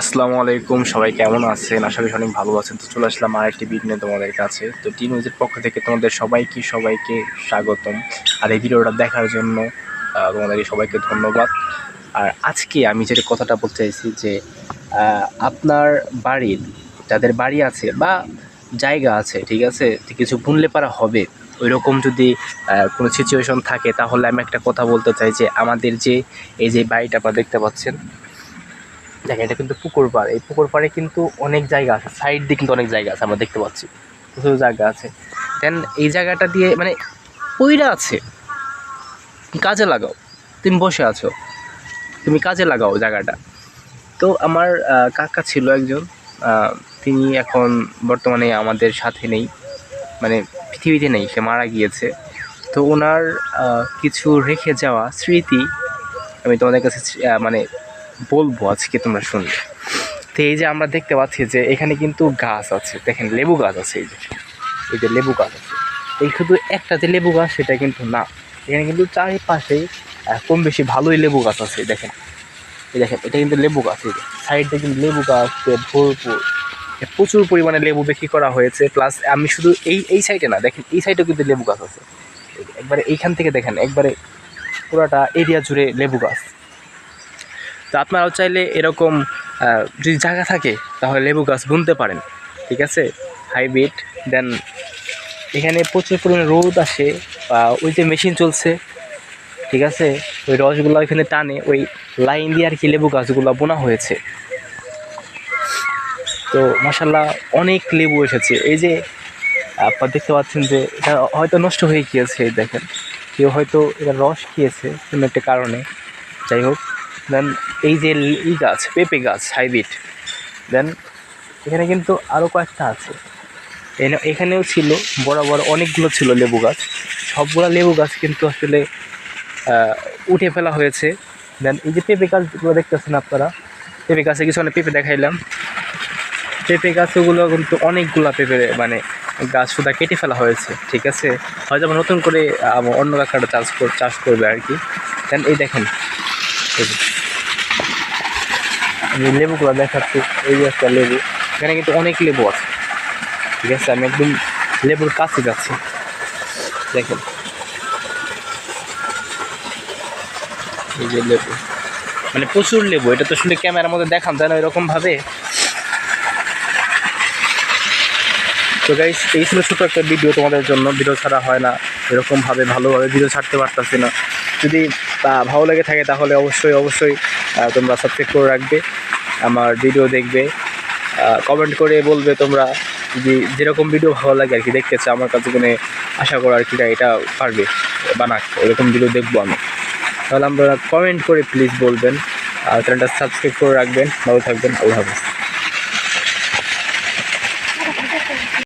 আসসালামু আলাইকুম, সবাই কেমন আছেন? আশা করি অনেক ভালো আছেন। তো চলে আসলাম আর একটি ভিডিও তোমাদের কাছে। তো টি নিউজের পক্ষ থেকে তোমাদের সবাইকে সবাইকে স্বাগতম। আর এই ভিডিওটা দেখার জন্য তোমাদেরকে সবাইকে ধন্যবাদ। আর আজকে আমি যেটা কথাটা বলতে চাইছি যে আপনার বাড়ির, যাদের বাড়ি আছে বা জায়গা আছে, ঠিক আছে? কিছু বুনলে পারা হবে। ওই রকম যদি কোনো সিচুয়েশন থাকে, তাহলে আমি একটা কথা বলতে চাই যে, আমাদের যে, এই যে বাড়িটা আপনারা দেখতে পাচ্ছেন দেখেন এটা কিন্তু পুকুর পাড়। এই পুকুর পাড়ে কিন্তু অনেক জায়গা আছে সাইড দিয়ে কিন্তু অনেক জায়গা আছে, আমরা দেখতে পাচ্ছি। প্রচুর জায়গা আছে। দেন এই জায়গাটা দিয়ে মানে পইরা আছে। কাজে লাগাও, তুমি বসে আছো। তুমি কাজে লাগাও জায়গাটা। তো আমার কাকা ছিল একজন তিনি এখন বর্তমানে আমাদের সাথে নেই। মানে পৃথিবীতে নেই, সে মারা গিয়েছে। তো ওনার কিছু রেখে যাওয়া স্মৃতি আমি তোমাদের কাছে মানে বলব আজকে তোমরা শুনবে তো এই যে আমরা দেখতে পাচ্ছি যে এখানে কিন্তু গাছ আছে। দেখেন, লেবু গাছ আছে এই যে। এই যে লেবু গাছ আছে। এই শুধু একটা যে লেবু গাছ, সেটা কিন্তু না। এখানে কিন্তু চারিপাশে কম বেশি ভালোই লেবু গাছ আছে দেখেন। এই দেখেন, এটা কিন্তু লেবু গাছ, এই সাইডে কিন্তু লেবু গাছ ভরপুর। প্রচুর পরিমাণে লেবু বিক্রি করা হয়েছে। প্লাস আমি শুধু এই এই সাইডে না, দেখেন, এই সাইডেও কিন্তু লেবু গাছ আছে। একবারে এইখান থেকে দেখেন, একবারে পুরাটা এরিয়া জুড়ে লেবু গাছ। তো আপনারাও চাইলে এরকম যদি জায়গা থাকে, তাহলে লেবু গাছ বুনতে পারেন, ঠিক আছে? হাইব্রিড দেন এখানে প্রচুর পরিমাণে রোদ আসে, বা ওই যে মেশিন চলছে, ঠিক আছে? ওই রসগুলো এখানে টানে, ওই লাইন দিয়ে আর কি লেবু গাছগুলো বোনা হয়েছে। তো মাসাল্লাহ অনেক লেবু এসেছে। এই যে আপনার দেখতে পাচ্ছেন যে এটা হয়তো নষ্ট হয়ে গিয়েছে, দেখেন। কেউ হয়তো এটা রস খেয়েছে কোনো একটা কারণে। যাই হোক। দেন এই যে ই গাছ, পেঁপে গাছ, হাইব্রিড। দেন এখানে কিন্তু আরও কয়েকটা আছে। এখানেও ছিল বড় বড় অনেকগুলো ছিল লেবু গাছ। সবগুলো লেবু গাছ কিন্তু আসলে উঠে ফেলা হয়েছে। দেন এই যে পেঁপে গাছগুলো দেখতেছেন আপনারা, পেঁপে গাছে কিছু অনেক পেঁপে দেখাইলাম। পেঁপে গাছগুলো কিন্তু অনেকগুলো পেঁপে মানে গাছ সুদা কেটে ফেলা হয়েছে, ঠিক আছে? হয়তো নতুন করে অন্য কাকাটা চাষ চাষ করবে আর কি। দেন এই দেখেন। আমি লেবুগুলো দেখাচ্ছি, এই যে একটা লেবু। এখানে কিন্তু অনেক লেবু আছে, ঠিক আছে? আমি একদম লেবুর কাছে যাচ্ছি। দেখেন। এই যে লেবু। মানে প্রচুর লেবু, এটা তো শুনে ক্যামেরার মধ্যে দেখান তাই না এরকম ভাবে তো গাইস এই ছিল ছোটো একটা ভিডিও তোমাদের জন্য। ভিডিও ছাড়া হয় না, এরকমভাবে ভালোভাবে ভিডিও ছাড়তে পারতাছি না। যদি ভালো লেগে থাকে তাহলে অবশ্যই অবশ্যই তোমরা সাবস্ক্রাইব করে রাখবে, আমার ভিডিও দেখবে কমেন্ট করে বলবে তোমরা যদি যেরকম ভিডিও ভালো লাগে আর কি দেখতে চাও, আমার কাছে কোনো আশা করো আর কি এটা পারবে, বানাক, এরকম ভিডিও দেখব আমি। তাহলে আমরা কমেন্ট করে প্লিজ বলবেন, আর চ্যানেলটা সাবস্ক্রাইব করে রাখবেন, ভালো থাকবেন, আল্লাহ হাফিজ।